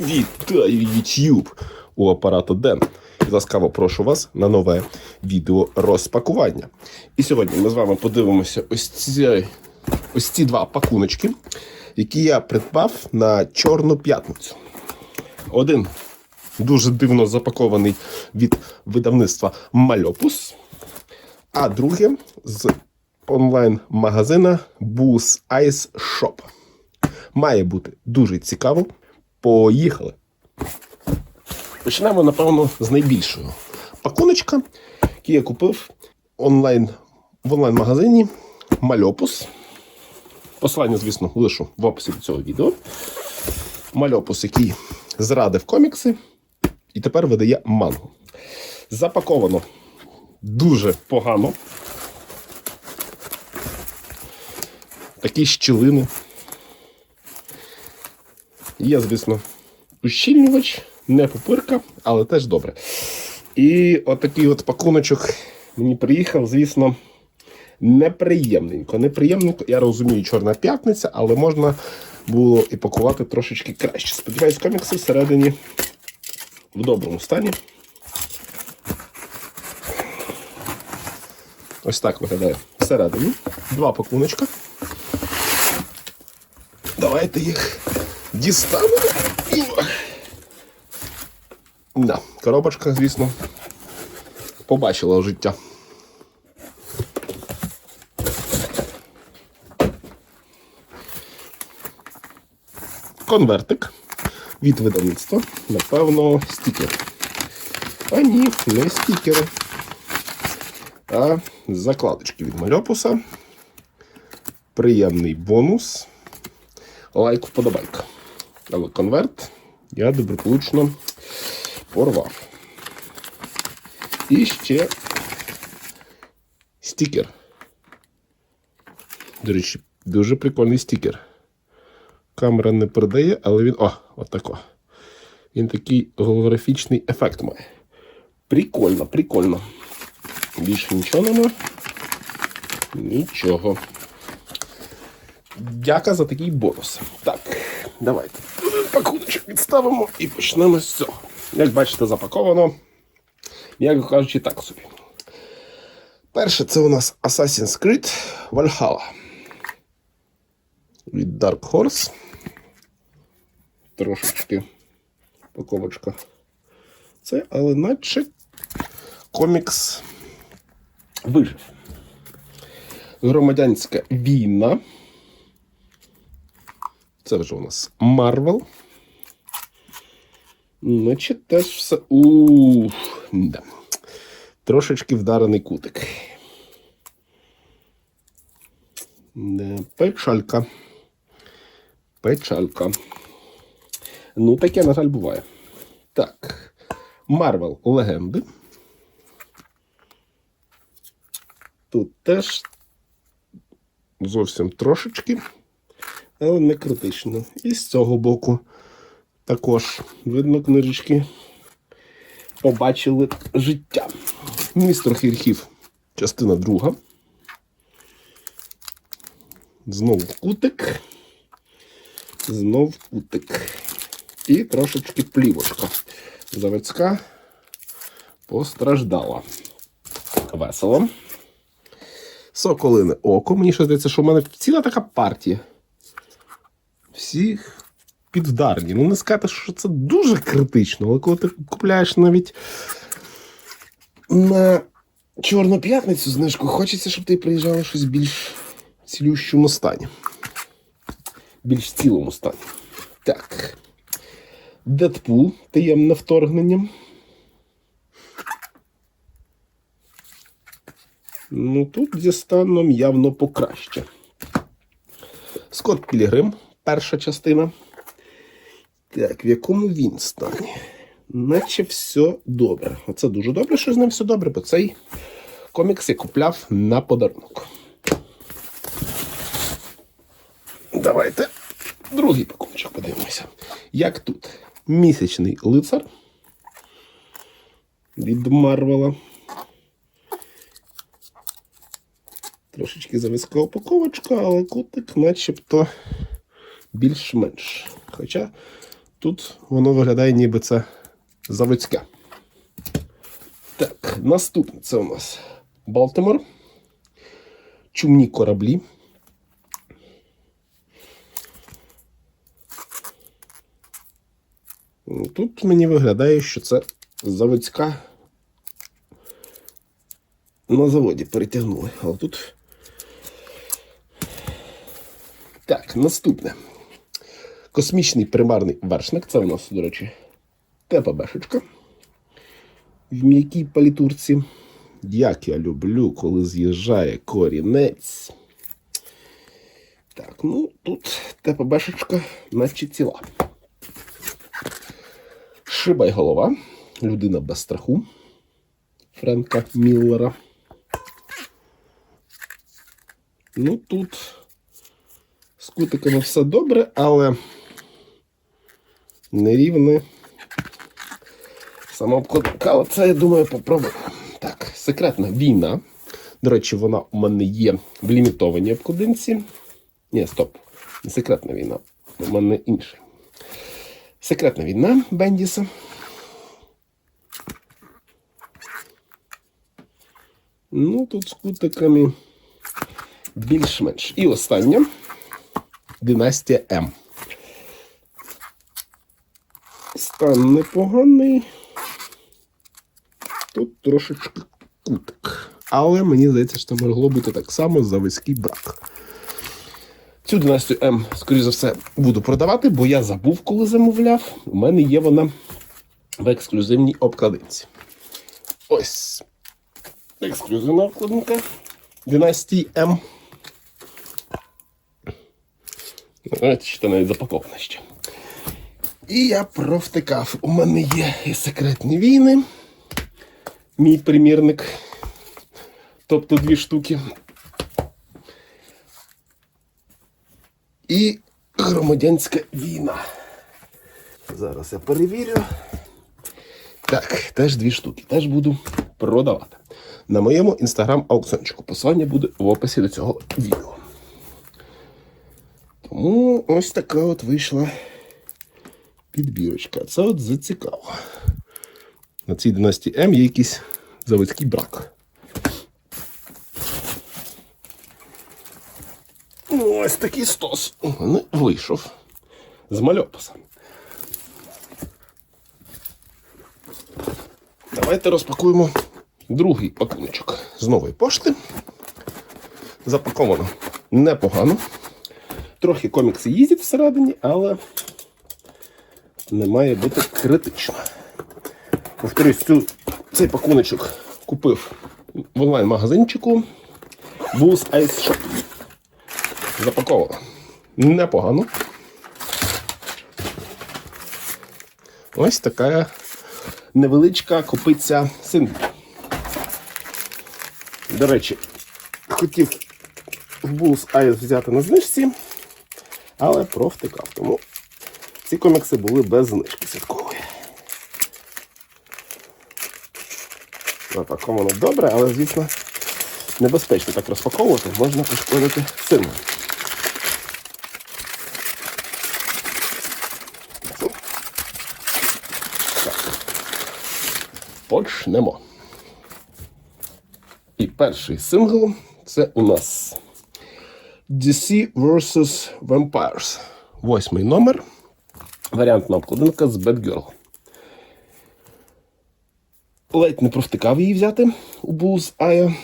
Вітаю YouTube у апарата Ден. Ласкаво прошу вас на нове відео розпакування. І сьогодні ми з вами подивимося ось ці, ось ці два пакуночки, які я придбав на Чорну п'ятницю. Один дуже дивно запакований від видавництва Мальопус, а друге з онлайн-магазина Boost Ice Shop. Має бути дуже цікаво. Поїхали. Почнемо, напевно, з найбільшого. Пакуночка, який я купив онлайн, в онлайн-магазині Мальопус. Посилання, звісно, лишу в описі до цього відео. Мальопус, який зрадив комікси і тепер видає мангу. Запаковано дуже погано. Такі щілини. Є, звісно, ущільнювач, не пупирка, але теж добре. І отакий от пакуночок мені приїхав, звісно, неприємненько. Неприємненько, я розумію, Чорна п'ятниця, але можна було і пакувати трошечки краще. Сподіваюсь, комікси всередині в доброму стані. Ось так виглядає всередині. Два пакуночка. Давайте їх дістанемо. Да, коробочка, звісно, побачила життя. Конвертик від видавництва. Напевно, стікер. А ні, не стікери. А закладочки від мальопуса. Приємний бонус. Лайк вподобайка. Але конверт я доброполучно порвав. І ще стікер. До речі, дуже прикольний стікер. Камера не передає, але він. О, отако. Він такий голографічний ефект має. Прикольно, прикольно. Більше нічого нема. Нічого. Дяка за такий бонус. Так, давайте. Пакуночок відставимо і почнемо з цього. Як бачите, запаковано. Як кажучи, так собі. Перше, це у нас Assassin's Creed Valhalla. Від Dark Horse. Трошечки паковочка. Це, але наче комікс вижив. Громадянська війна. Це вже у нас Марвел. Значить, теж все. Ух, да. Трошечки вдарений кутик. Печалька. Печалька. Ну, таке, на жаль, буває. Так. Марвел легенди. Тут теж зовсім трошечки але не критично. І з цього боку також видно книжечки. Побачили життя. Містер Хірхів, частина друга. Знову кутик. Знов кутик. І трошечки плівочка. Заводська постраждала. Весело. Соколине око. Мені ще здається, що в мене ціла така партія всі підвдарні. Ну, не сказати, що це дуже критично, але коли ти купляєш навіть на Чорну п'ятницю знижку, хочеться, щоб ти приїжджало щось більш цілющому стані. Більш цілому стані. Так. Дедпул таємне вторгнення. Ну, тут зі станом явно покраще. Скотт Пілігрим перша частина. Так, в якому він стані? Наче все добре. Оце дуже добре, що з ним все добре, бо цей комікс я купляв на подарунок. Давайте другий пакуночок подивимося. Як тут? Місячний лицар від Марвела. Трошечки зависка упаковочка, але кутик начебто більш-менш. Хоча тут воно виглядає, ніби це заводське. Так, наступне це у нас Балтимор. Чумні кораблі. Тут мені виглядає, що це заводська. На заводі перетягнули. Але тут. Так, наступне. Космічний примарний вершник. Це у нас, до речі, тепа бешечка. В м'якій палітурці. Як я люблю, коли з'їжджає корінець. Так, ну тут тепа бешечка, наче ціла. Шибай голова. Людина без страху. Френка Міллера. Ну тут з кутиками все добре, але нерівне. Але це, я думаю, попробую. Так, секретна війна. До речі, вона у мене є в лімітованій обкладинці. Ні, стоп. Не секретна війна. У мене інший. Секретна війна Бендіса. Ну, тут з кутиками більш-менш. І остання династія М. Стан непоганий. Тут трошечки кутик. Але мені здається, що могло бути так само заводський брак. Цю династію М, скоріш за все, буду продавати, бо я забув, коли замовляв. У мене є вона в ексклюзивній обкладинці. Ось. Ексклюзивна обкладинка династії М. Знаєте, що навіть запакована ще. І я провтикав. У мене є секретні війни. Мій примірник. Тобто дві штуки. І громадянська війна. Зараз я перевірю. Так, теж дві штуки. Теж буду продавати. На моєму інстаграм-аукціончику. Посилання буде в описі до цього відео. Тому ось така от вийшла підбірочка. Це от зацікаво. На цій династії М є якийсь заводський брак. Ну, ось такий стос у мене вийшов з мальописа. Давайте розпакуємо другий пакуночок з нової пошти. Запаковано непогано. Трохи комікси їздять всередині, але не має бути критично. Повторюсь, цю, цей пакуночок купив в онлайн-магазинчику Bulls Ice Shop. Запаковано непогано. Ось така невеличка копиця синглів. До речі, хотів Bulls Ice взяти на знижці, але провтикав. Тому ці комікси були без знижки святкової. Запаковано добре, але, звісно, небезпечно так розпаковувати, можна пошкодити сильно. Почнемо. І перший сингл це у нас DC vs. Vampires. Восьмий номер. Варіантна обкладинка з Bad Girl. Ледь не провтикав її взяти у Bulls Eye.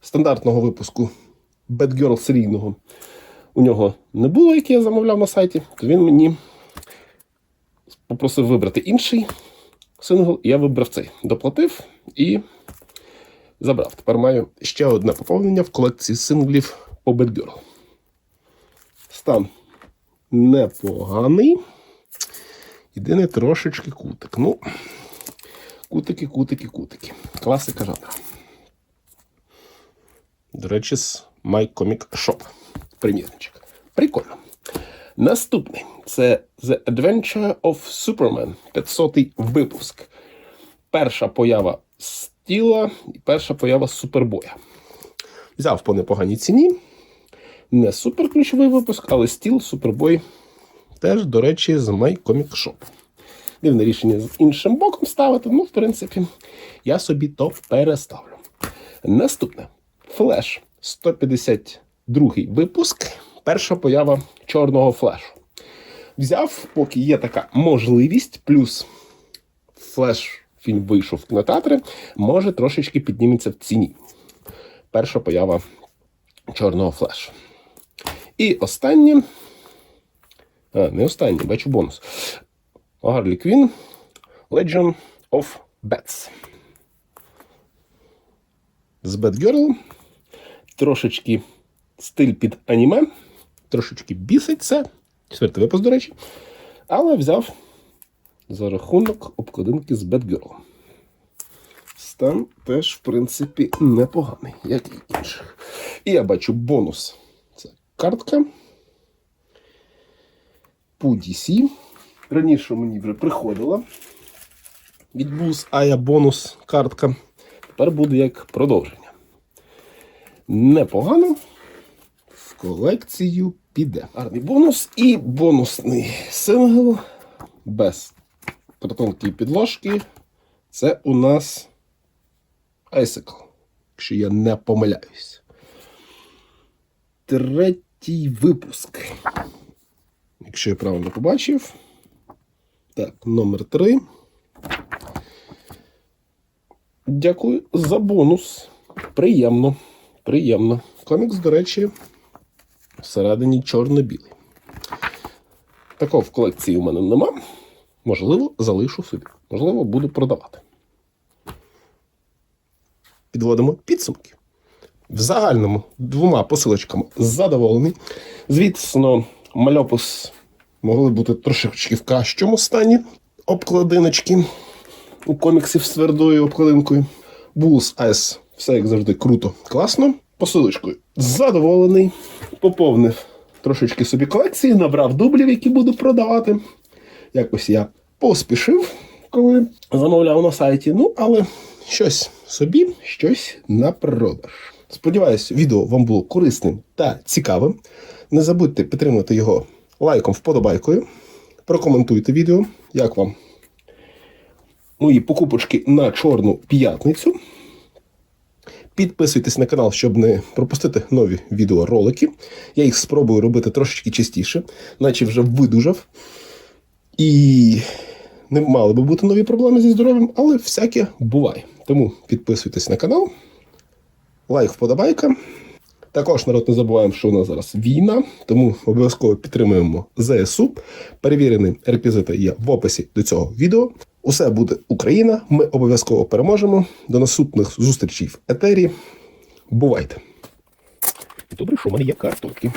Стандартного випуску Bad Girl серійного. У нього не було, який я замовляв на сайті, то він мені попросив вибрати інший сингл, я вибрав цей. Доплатив і забрав. Тепер маю ще одне поповнення в колекції синглів по Bad Girl. Стан непоганий. Єдине трошечки кутик. Ну, кутики, кутики, кутики. Класика жанра. До речі, з My Comic Shop. Примірничок. Прикольно. Наступний це The Adventure of Superman. 500-й випуск. Перша поява стіла і перша поява супербоя. Взяв по непоганій ціні. Не суперключовий випуск, але стіл, супербой Теж, до речі, з My Comic Shop. Дивне рішення з іншим боком ставити. Ну, в принципі, я собі то переставлю. Наступне флеш 152 випуск. Перша поява чорного флешу. Взяв, поки є така можливість, плюс флеш фільм вийшов в кінотеатри, може трошечки підніметься в ціні. Перша поява чорного флешу. І останнє. А, не останнє, бачу бонус. Гарлі Квін Legend of Bats. З Batgirl. Трошечки стиль під аніме. Трошечки бісить це. Четвертий випуск, до речі. Але взяв за рахунок обкладинки з Batgirl. Стан теж, в принципі, непоганий, як і інших. І я бачу бонус. Картка. DC. Раніше мені вже приходила від Boost Aya бонус картка. Тепер буде як продовження. Непогано. В колекцію піде. Гарний бонус і бонусний сингл без картонки підложки. Це у нас Icicle, якщо я не помиляюсь. Третій випуск. Якщо я правильно побачив. Так, номер 3. Дякую за бонус. Приємно. Приємно. Комікс, до речі, всередині чорно-білий. Такого в колекції у мене нема. Можливо, залишу собі. Можливо, буду продавати. Підводимо підсумки. В загальному двома посилочками задоволений. Звісно, мальопус могли бути трошечки в кращому стані обкладиночки у коміксів з твердою обкладинкою. Булс Айс, все як завжди круто, класно. Посилочкою задоволений. Поповнив трошечки собі колекції, набрав дублів, які буду продавати. Якось я поспішив, коли замовляв на сайті. Ну, але щось собі, щось на продаж. Сподіваюсь, відео вам було корисним та цікавим. Не забудьте підтримати його лайком, вподобайкою. Прокоментуйте відео, як вам мої покупочки на Чорну п'ятницю. Підписуйтесь на канал, щоб не пропустити нові відеоролики. Я їх спробую робити трошечки частіше, наче вже видужав. І не мали би бути нові проблеми зі здоров'ям, але всяке буває. Тому підписуйтесь на канал. Лайк, вподобайка. Також народ не забуваємо, що у нас зараз війна, тому обов'язково підтримуємо ЗСУ. Перевірені реквізити є в описі до цього відео. Усе буде Україна. Ми обов'язково переможемо. До наступних зустрічей в етері. Бувайте! Добре, що в мене є картонки.